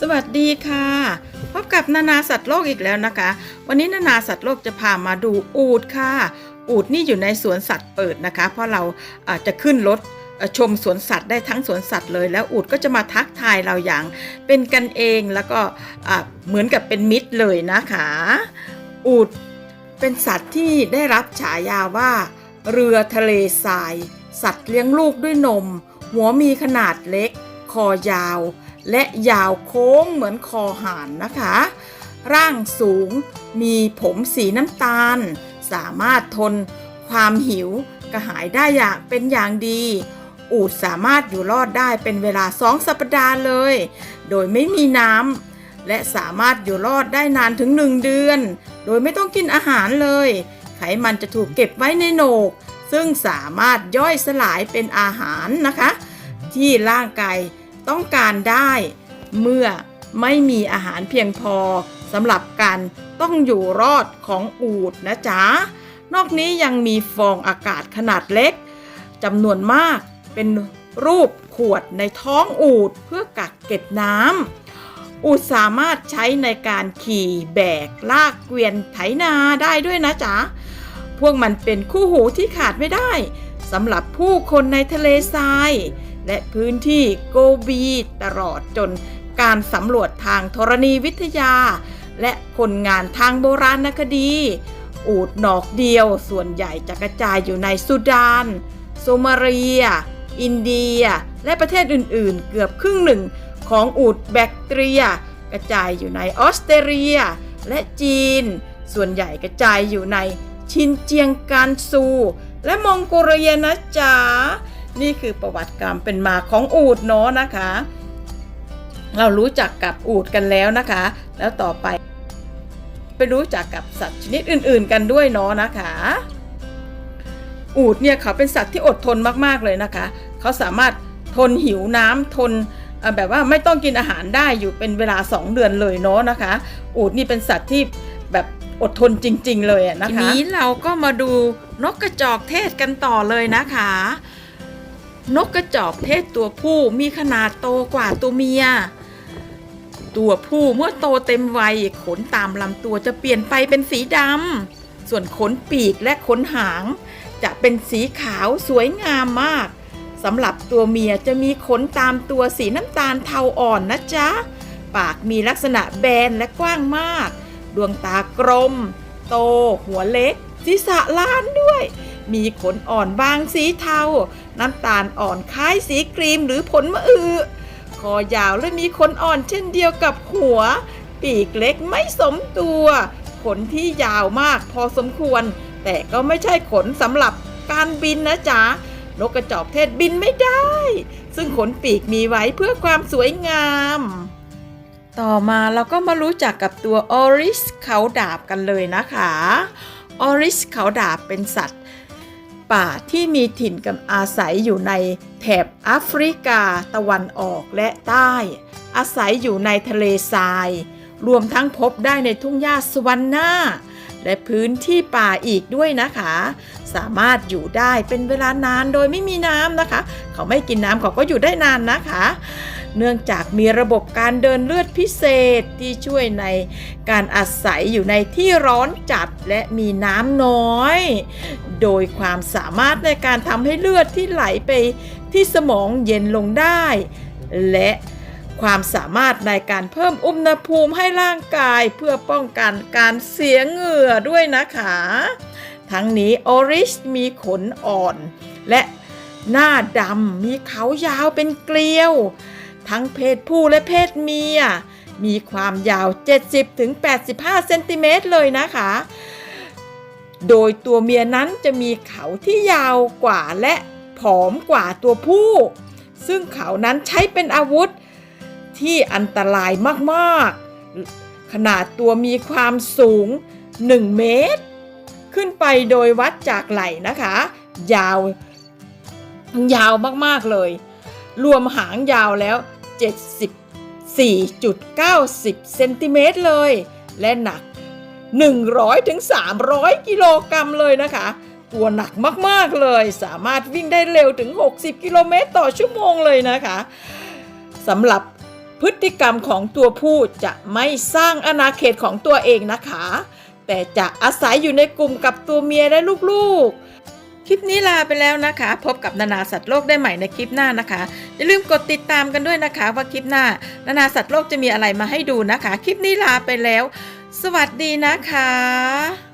สวัสดีค่ะ พบกับนานาสัตว์โลกอีกแล้วนะคะ วันนี้นานาสัตว์โลกจะพามาดูอูดค่ะ อูดนี่อยู่ในสวนสัตว์เปิดนะคะ เพราะเราอาจจะขึ้นรถชมสวนสัตว์ได้ทั้งสวนสัตว์เลยแล้วอูดก็จะมาทักทายเราอย่าง เป็นกันเองแล้วก็เหมือนกับเป็นมิตรเลยนะคะ อูดเป็นสัตว์ที่ได้รับฉายาว่า เรือทะเลทราย สัตว์เลี้ยงลูกด้วยนม หัวมีขนาดเล็ก คอยาว และยาวโค้งเหมือนคอห่านนะคะ ร่างสูงมีผมสีน้ำตาล สามารถทนความหิวกระหายได้อย่างเป็นอย่างดี อูดสามารถอยู่รอดได้เป็นเวลาสองสัปดาห์เลย โดยไม่มีน้ำและสามารถอยู่รอดได้นานถึงหนึ่งเดือน โดยไม่ต้องกินอาหารเลย ไขมันจะถูกเก็บไว้ในโหนก ซึ่งสามารถย่อยสลายเป็นอาหารนะคะ ที่ร่างกาย ต้องการได้เมื่อไม่มีอาหารเพียงพอสำหรับการต้องอยู่รอดของอูดนะจ๊ะ นอกนี้ยังมีฟองอากาศขนาดเล็กจำนวนมากเป็นรูปขวดในท้องอูดเพื่อกักเก็บน้ำอูดสามารถใช้ในการขี่แบกลากเกวียนไถนาได้ด้วยนะจ๊ะ พวกมันเป็นคู่หูที่ขาดไม่ได้สำหรับผู้คนในทะเลทราย และพื้นที่โกบีตลอดจนการสำรวจทางธรณีวิทยา และคนงานทางโบราณคดี อูดหนอกเดียวส่วนใหญ่จะกระจายอยู่ในสุดานโซมาเลีย อินเดีย และประเทศอื่นๆ เกือบครึ่งหนึ่งของอูดแบคทีเรีย กระจายอยู่ในออสเตรเลีย และจีน ส่วนใหญ่กระจายอยู่ในชินเจียงการซู และมองโกเลียนะจ๊ะ นี่คือประวัติกรรมเป็นมาของอูดเนาะนะคะ เรารู้จักกับอูดกันแล้วนะคะ แล้วต่อไป ไปรู้จักกับสัตว์ชนิดอื่น ๆ กันด้วยเนาะนะคะ อูดเนี่ยเขาเป็นสัตว์ที่อดทนมากๆเลยนะคะ เขาสามารถทนหิวน้ำทนแบบว่าไม่ต้องกินอาหารได้อยู่เป็นเวลา 2 เดือนเลยเนาะนะคะ อูดนี่เป็นสัตว์ที่แบบอดทนจริง ๆ เลยอะนะคะทีนี้เราก็มาดูนกกระจอกเทศกันต่อเลยนะคะ นกกระจอกเทศตัวผู้มีขนาดโตกว่าตัวเมีย ตัวผู้เมื่อโตเต็มวัยขนตามลำตัวจะเปลี่ยนไปเป็นสีดำ ส่วนขนปีกและขนหาง จะเป็นสีขาวสวยงามมากสำหรับตัวเมียจะมีขนตามตัวสีน้ำตาลเทาอ่อนนะจ๊ะ ปากมีลักษณะแบนและกว้างมาก ดวงตากลม โต หัวเล็กศีรษะล้านด้วย มีขนอ่อนบางสีเทา น้ำตาลอ่อนคล้ายสีครีมหรือผลมะอือคอยาวและมีขนอ่อนเช่นเดียวกับหัว ปีกเล็กไม่สมตัว ขนที่ยาวมากพอสมควร แต่ก็ไม่ใช่ขนสำหรับการบินนะจ๊ะ นกกระจอกเทศบินไม่ได้ ซึ่งขนปีกมีไว้เพื่อความสวยงาม ต่อมาเราก็มารู้จักกับตัวออริสเขาดาบกันเลยนะคะออริสเขาดาบเป็นสัตว์ ป่าที่มีถิ่นกับอาศัยอยู่ในแถบแอฟริกาตะวันออกและใต้ อาศัยอยู่ในทะเลทราย รวมทั้งพบได้ในทุ่งหญ้าสวรรนาและพื้นที่ป่าอีกด้วยนะคะ สามารถอยู่ได้เป็นเวลานานโดยไม่มีน้ำนะคะ เขาไม่กินน้ำเขาก็อยู่ได้นานนะคะ เนื่องจากมีระบบการเดินเลือดพิเศษที่ช่วยในการอาศัยอยู่ในที่ร้อนจัดและมีน้ำน้อย โดยความสามารถในการทำให้เลือดที่ไหลไปที่สมองเย็นลงได้ และความสามารถในการเพิ่มอุณหภูมิให้ร่างกายเพื่อป้องกันการเสียเหงื่อด้วยนะคะ ทั้งนี้ออริชมีขนอ่อน และหน้าดำมีเขายาวเป็นเกลียว ทั้งเพศผู้และเพศเมีย มีความยาว 70-85 เซนติเมตรเลยนะคะ โดยตัวเมียนั้นจะมีเขาที่ยาวกว่าและผอมกว่าตัวผู้ ซึ่งเขานั้นใช้เป็นอาวุธที่อันตรายมากๆ ขนาดตัวมีความสูง 1 เมตร ขึ้นไปโดยวัดจากไหล่นะคะ ยาว ยาวมากๆเลย รวมหางยาวแล้ว 74.90 เซนติเมตรเลย และหนัก 100ถึง300กิโลกรัมเลยนะคะ ตัวหนักมากๆเลย สามารถวิ่งได้เร็วถึง 60 กิโลเมตรต่อชั่วโมงเลยนะคะสำหรับพฤติกรรมของตัวผู้จะไม่สร้างอาณาเขตของตัวเองนะคะ แต่จะอาศัยอยู่ในกลุ่มกับตัวเมียและลูกๆ คลิปนี้ลาไปแล้วนะคะ พบกับนานาสัตว์โลกได้ใหม่ในคลิปหน้านะคะ อย่าลืมกดติดตามกันด้วยนะคะว่าคลิปหน้า นานาสัตว์โลกจะมีอะไรมาให้ดูนะคะ คลิปนี้ลาไปแล้ว สวัสดีนะคะ